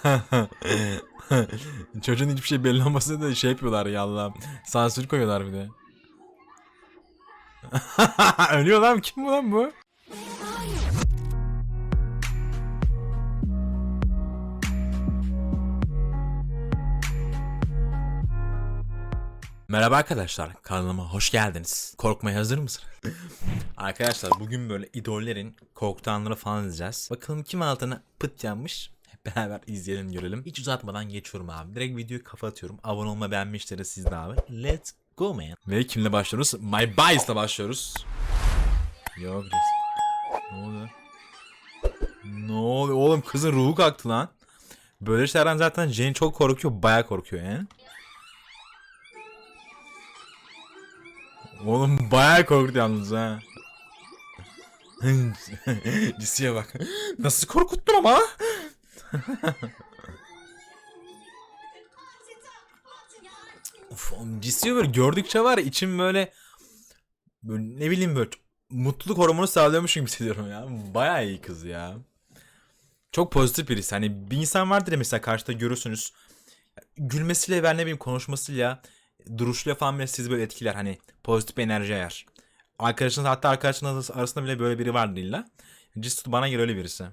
Çocuğun hiçbir şey belli olmasına da şey yapıyorlar ya Allah'ım. Sansür koyuyorlar bir de. Ölüyor lan kim bu lan bu? Merhaba arkadaşlar, kanalıma hoş geldiniz. Korkmaya hazır mısınız? arkadaşlar bugün böyle idollerin korktuğu anları falan izleyeceğiz. Bakalım kim altına pıt yanmış? Beraber izleyelim görelim. Hiç uzatmadan geçiyorum abi. Direkt videoyu kafa atıyorum. Abone olma beğenmişleri siz de abi. Let's go man. Ve kimle başlıyoruz? My Bias'la başlıyoruz. Yok. Ne oluyor? Ne oluyor? Oğlum kızın ruhu kalktı lan. Böyle şeylerden zaten Jane çok korkuyor. Baya korkuyor yani. Oğlum bayağı korktu yalnız ha. Cisiye bak. Nasıl korkuttun ama? Uf, Cisiye böyle gördükçe var ya içim böyle, böyle ne bileyim böyle mutluluk hormonu sağlıyormuşum gibi hissediyorum ya. Bayağı iyi kız ya. Çok pozitif birisi. Hani bir insan vardır ya mesela karşıda görürsünüz. Gülmesiyle ver ne bileyim konuşmasıyla duruşuyla falan bile sizi böyle etkiler. Hani pozitif enerji yayar. Arkadaşınız hatta arkadaşınız arasında bile böyle biri vardı illa. Cisut bana göre öyle birisi.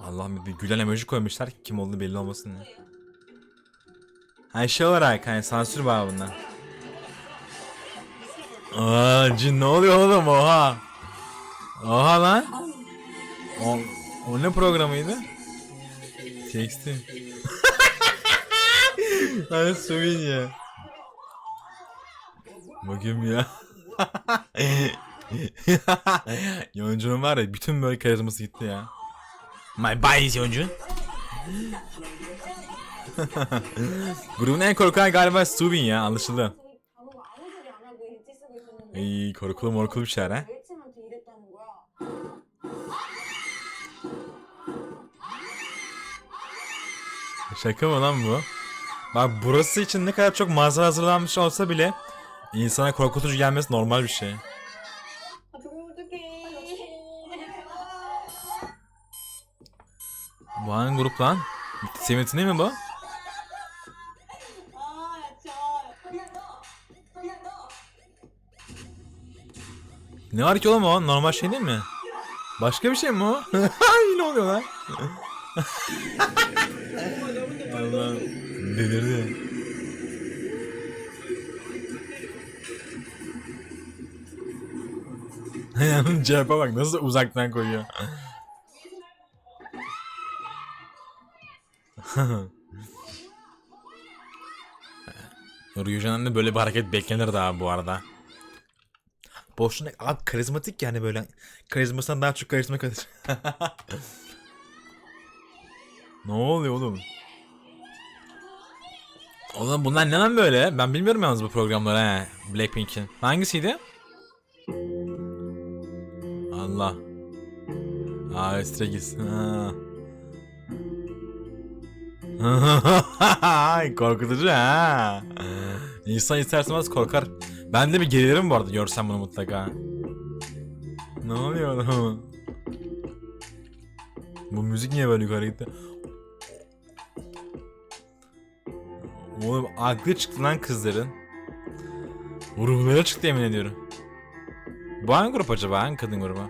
Allah'ım bir gülen emoji koymuşlar ki kim olduğu belli olmasın diye. Ha şey olarak hani sansür var bundan. Aa cin ne oluyor oğlum oha. Oha lan. O, o ne programıydı? Texti. Ay suyun ya. Bakayım ya. Yoncunun var ya bütün böyle karizması gitti ya. My body oyuncu. Grubun en korkan galiba Stubin ya anlaşıldı. İyi korkulu morkulu bir şeyler ha. Şaka mı lan bu? Bak burası için ne kadar çok malzeme hazırlanmış olsa bile insana korkutucu gelmesi normal bir şey. Bu hangi grup lan? Seventeen mi bu? Ne var ki oğlum o? Normal şey değil mi? Başka bir şey mi o? ne oluyor lan? Allah delirdi. Yani cevaba bak nasıl uzaktan koyuyor. Ryujan'ın da böyle bir hareket beklenir daha bu arada. Boşuna abi karizmatik yani böyle karizmasından daha çok karizma kalır. ne oluyor oğlum? Oğlum bunlar ne lan böyle? Ben bilmiyorum yalnız bu programları he. Blackpink'in. Hangisiydi? Allah. Aa. Ha. Korkutucu ha. İnsan isterseniz korkar. Ben de bir gerilirim bu arada görsem bunu mutlaka. Ne oluyor oğlum? Bu müzik niye böyle yukarı gitti? Oğlum aklı çıktı lan kızların. Ruhları çıktı yemin ediyorum. Bu hangi grup acaba? Hangi kadın grubu?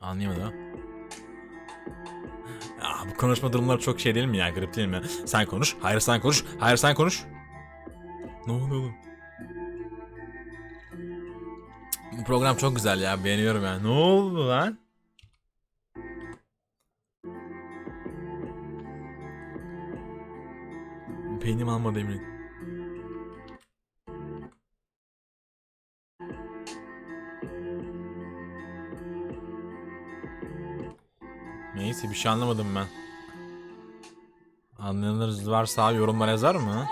Anlayamadım. Ah, bu konuşma durumları çok şey değil mi ya? Garip değil mi? Sen konuş. Hayır sen konuş. Hayır sen konuş. Ne oluyor oğlum? Bu program çok güzel ya. Beğeniyorum ya. Ne oldu lan? Peynim almadı eminim. Neyse bir şey anlamadım ben. Anlayanlar varsa yorumlara yazar mı?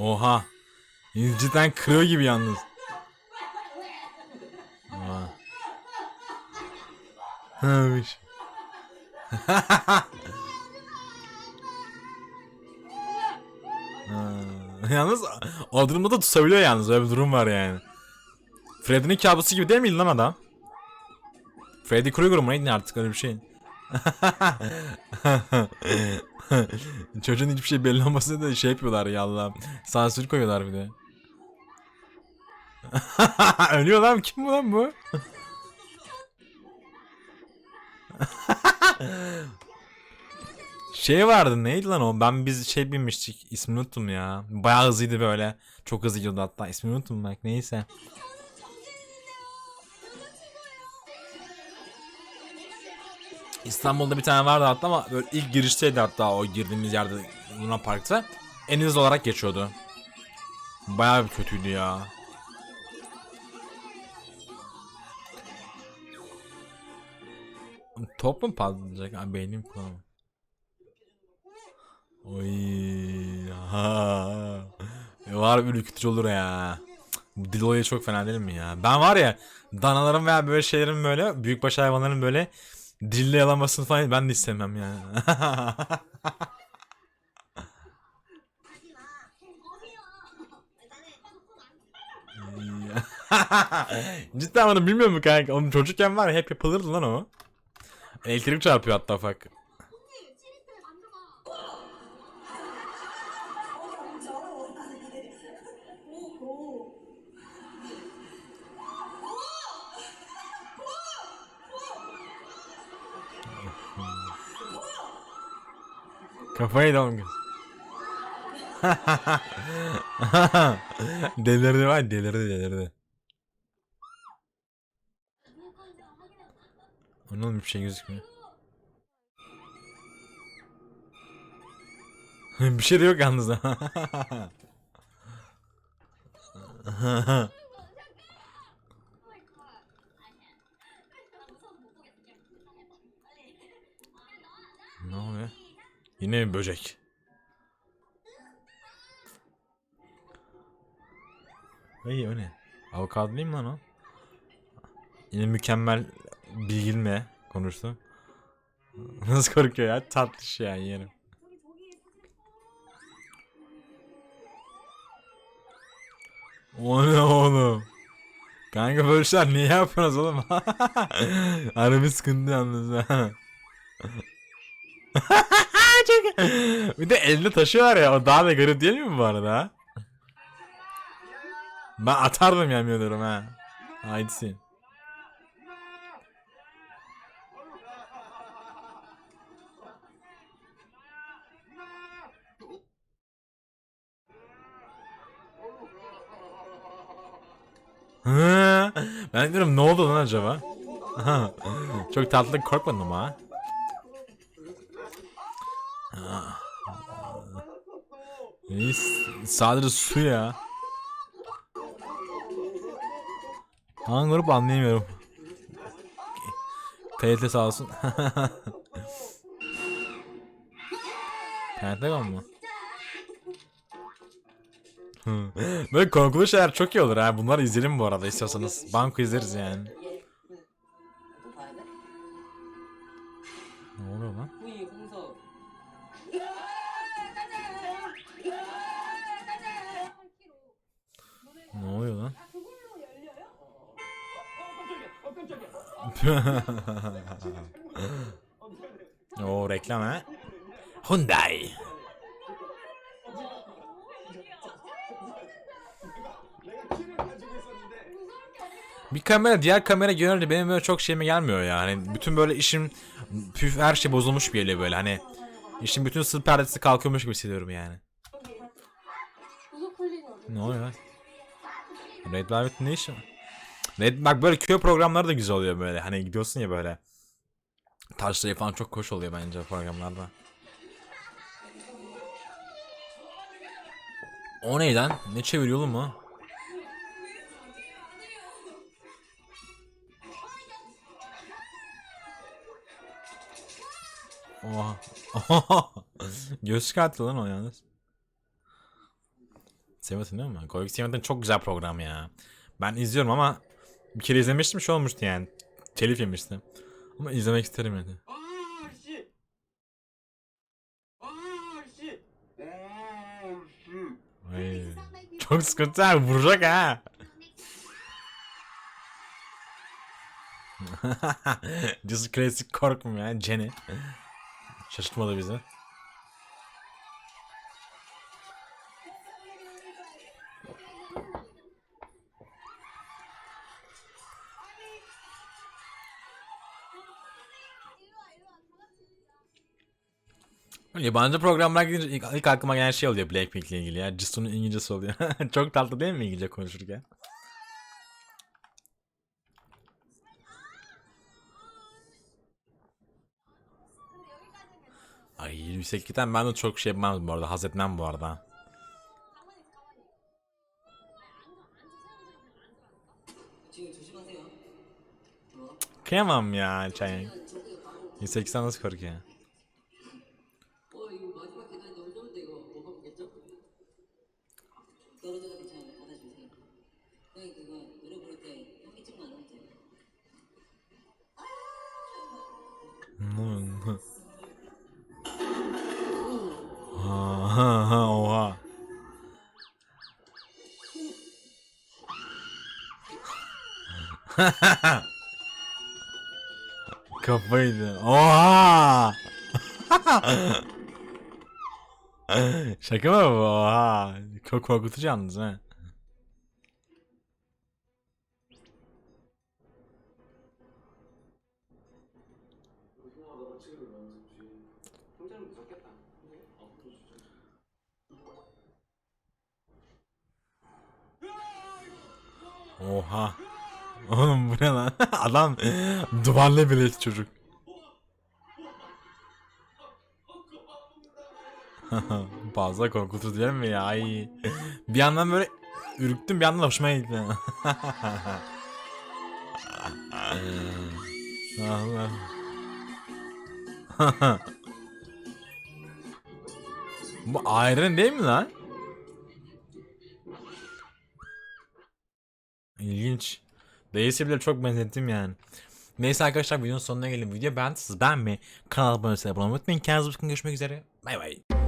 Oha. Cidden kırıyor gibi yalnız. Oha. Hımış. Ha, yalnız o durumda da tutabiliyor yalnız öyle bir durum var yani. Freddy'nin kabusu gibi değil miydi lan adam? Freddy Krueger mı neydi artık öyle bir şey. Çocuğun hiçbir şey belli olmasına da şey yapıyorlar ya Allah'ım. Sansür koyuyorlar bir de. Ölüyor lan kim bu lan bu? şey vardı neydi lan o? Ben biz şey binmiştik ismini unuttum ya. Bayağı hızlıydı böyle. Çok hızlı gidiyordu hatta ismini unuttum bak neyse. İstanbul'da bir tane vardı hatta ama böyle ilk girişteydi hatta o girdiğimiz yerde Luna Park'ta. En hızlı olarak geçiyordu. Bayağı bir kötüydü ya. Top mu patlayacak? Abi beynim kullanamam. Oy. Ha. Var bir ürkütücü olur ya. Bu dil olayı çok fena değil mi ya? Ben var ya danaların veya böyle şeylerin böyle büyükbaş hayvanların böyle dille yalamasını falan ben de istemem yani. Cidden onu bilmiyor mu kanka? Onun çocukken var ya hep yapılırdı lan o. Elektrik çarpıyor hatta ufak. Kafayı da kız. delirdi var delirdi delirdi. Onun bir şey gözükmüyor. bir şey de yok yalnız. ne oluyor? Yine bir böcek. Ay o ne? Değil mi lan o? Yine mükemmel bilgilme konuştu. Nasıl korkuyor ya? Tatlış ya yerim. O ne oğlum? Kanka böyle şeyler niye yapıyorsunuz oğlum? Harbi sıkıntı yalnız ha. Çok... Bir de elini taşıyorlar ya o daha da garip değil mi bu arada? Ben atardım yemin ediyorum ha. Haydi. Ben diyorum ne oldu lan acaba? Çok tatlı korkmadım. Ha. İyi, s- sadece su ya. Hangi grup anlayamıyorum. TRT sağ olsun. Pentagon mu? Böyle korkulu şeyler çok iyi olur ha. Bunları izleyelim bu arada istiyorsanız. Banko izleriz yani. Oo reklam ha. Hyundai. Bir kamera diğer kamera genelde benim böyle çok şeyime gelmiyor yani. Hani bütün böyle işim püf her şey bozulmuş bir yere böyle hani. işin bütün sır perdesi kalkıyormuş gibi hissediyorum yani. Ne oluyor? Red Velvet ne işi? Red, bak böyle köy programları da güzel oluyor böyle. Hani gidiyorsun ya böyle. Taşları falan çok hoş oluyor bence programlarda. O ne lan? Ne çeviriyor oğlum o? Oha. Göz çıkarttı lan o yalnız. Seventeen değil mi? Kolik Seventeen çok güzel program ya. Ben izliyorum ama bir kere izlemiştim şey olmuştu yani. Telif yemiştim. Ama izlemek isterim yani. Ay, çok sıkıntı abi vuracak ha. Just klasik korkmuyor ya Jenny. Şaşırtmadı bizi. Yabancı programlar gidince ilk, ilk aklıma gelen şey oluyor Blackpink'le ilgili ya. Jisoo'nun İngilizcesi oluyor. Çok tatlı değil mi İngilizce konuşurken? Ay yükseklikten ben de çok şey yapmam bu arada. Haz etmem bu arada. Kıyamam ya çayın. 180 nasıl korkuyor? Kafaydı. Oha! Şaka mı bu? Oha! Çok korkutucu yalnız ha. Oha. Oğlum bu ne lan? Adam duvarla bile çocuk. Fazla korkutucu değil mi ya? Ay. Bir yandan böyle ürktüm bir yandan hoşuma gitti. Allah. bu ayrı değil mi lan? İlginç. Değilse bile çok benzettim yani. Neyse arkadaşlar videonun sonuna gelin. Video beğendiyseniz beğenmeyi, kanala abone olmayı, abone olmayı unutmayın. Kendinize bakın görüşmek üzere. Bay bay.